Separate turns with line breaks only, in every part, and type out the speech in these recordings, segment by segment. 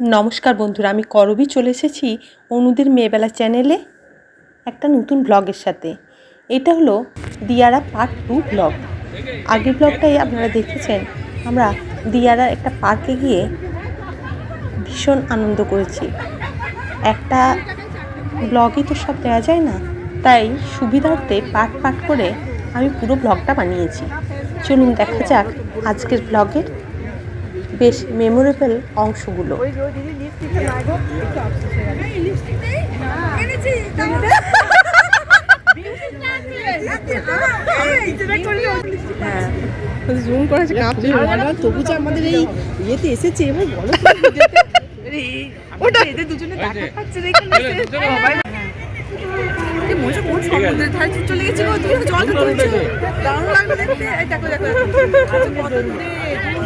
নমস্কার বন্ধুরা, আমি করবি, চলে এসেছি অনুদের মেয়েবেলা চ্যানেলে একটা নতুন ব্লগের সাথে। এটা হলো দিয়ারা পার্ট টু ব্লগ। আগের ব্লগটাই আপনারা দেখেছেন, আমরা দিয়ারা একটা পার্কে গিয়ে ভীষণ আনন্দ করেছি। একটা ব্লগে তো সব দেওয়া যায় না, তাই সুবিধার্থে পার্ট পার্ট করে আমি পুরো ব্লগটা বানিয়েছি। চলুন দেখা যাক আজকের ব্লগের বেশ মেমোরেবল অংশগুলো
হ্যাঁ জুম করেছে কাঁপছে তবু যে আমাদের এই ইয়েতে এসেছে এবার বলো ওটা এদের দুজনে দেখা পাচ্ছে না এখানে এসে। সবাই- এই মজা কোন সমুদ্রের ধারে চলে গেছে তুমি জল দারুণ লাগল দেখতে দেখো দেখো দেখো। কত দূরে, দূর প্রান্তে একবার।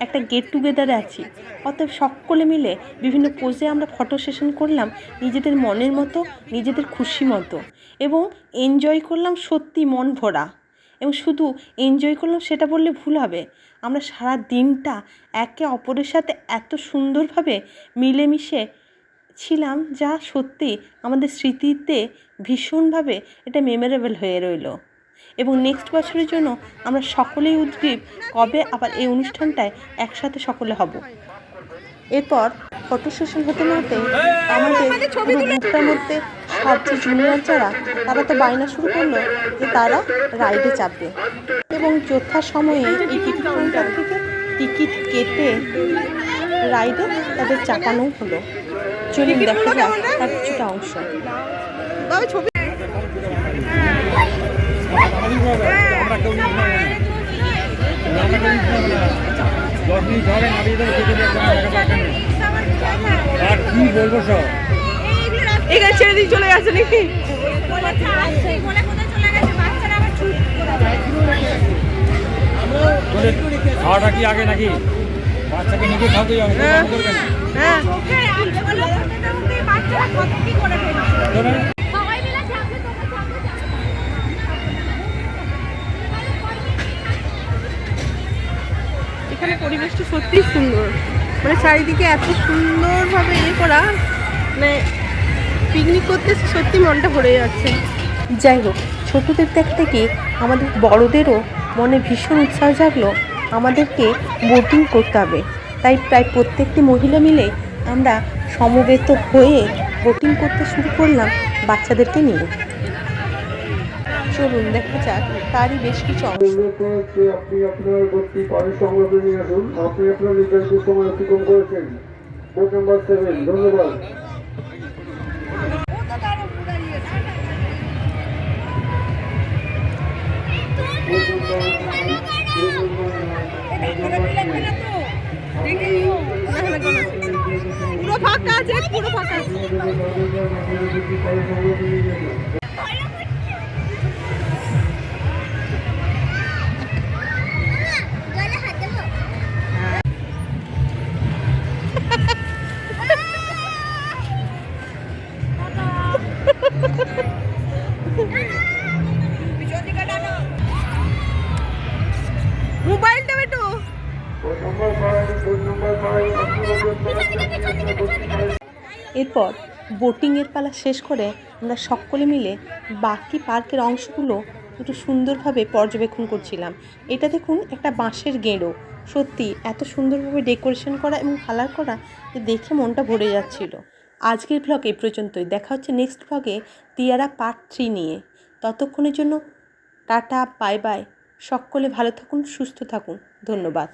একটা
গেট টুগেদারে আছি। অতএব সকলে মিলে বিভিন্ন পোজে আমরা ফটো সেশন করলাম নিজেদের মনের মতো, নিজেদের খুশি মতো এবং এনজয় করলাম সত্যি মন ভরা এবং শুধু এনজয় করলাম সেটা বললে ভুল হবে। আমরা সারা দিনটা একে অপরের সাথে এত সুন্দরভাবে মিলেমিশে ছিলাম যা সত্যি আমাদের স্মৃতিতে ভীষণভাবে এটা মেমোরেবল হয়ে রইল। এবং নেক্সট বছরের জন্য আমরা সকলেই উদ্গ্রীব কবে আবার এই অনুষ্ঠানটায় একসাথে সকলে হব। এরপর ফটো সেশন হতে না হতে আমাদের পুরো গ্রুপটার মধ্যে সব যে জুনিয়র যারা তারা তো বায়না শুরু করল যে তারা রাইডে চাপবে। এবং যথাসময়ে এই টিকিট কাউন্টার থেকে টিকিট কেটে রাইডে তাদের চাপানো হলো। চলুন দেখা যাক তার কিছুটা অংশ।
ছবি
আমরা কেউ। আমরা কেউ। দশ মিনিট নামিয়ে দেবো। আর কি বলব সব
এখানে ছেড়ে দিয়ে চলে গেছে নাকি
খাওয়াটা কি আগে নাকি বাচ্চাকে নিজে খাওয়াতে হবে
হ্যাঁ। পরিবেশটা সত্যিই সুন্দর। মানে চারিদিকে এত সুন্দরভাবে ইয়ে করা মানে পিকনিক করতে সত্যি মনটা ভরে যাচ্ছে।
যাই হোক, ছোটোদের দেখ থেকে আমাদের বড়দেরও মনে ভীষণ উৎসাহ জাগলো আমাদেরকে বোটিং করতে হবে। তাই প্রায় প্রত্যেকটি মহিলা মিলে আমরা সমবেত হয়ে বোটিং করতে শুরু করলাম বাচ্চাদেরকে নিয়ে। চলুন দেখা যাক তারই বেশ কিছু অংশ।
আপনি আপনার ভর্তি পানি সংগ্রহে নিয়ে আসুন। আপনি আপনার নির্ধারিত সময় অতিক্রম করেছেন। বোট নাম্বার সেভেন ধন্যবাদ।
পুরো ফাঁকা আছে পুরো ফাঁকা আছে।
এরপর বোটিংয়ের পালা শেষ করে আমরা সকলে মিলে বাকি পার্কের অংশগুলো একটু সুন্দরভাবে পর্যবেক্ষণ করছিলাম। এটা দেখুন একটা বাঁশের গেঁড়ো। সত্যি এত সুন্দরভাবে ডেকোরেশন করা এবং কালার করা যে দেখে মনটা ভরে যাচ্ছিল। আজকের ব্লগ এই পর্যন্তই। দেখা হচ্ছে নেক্সট ব্লগে তিয়ারা পার্ট থ্রি নিয়ে। ততক্ষণের জন্য টাটা বাই বাই সকলে ভালো থাকুন, সুস্থ থাকুন। ধন্যবাদ।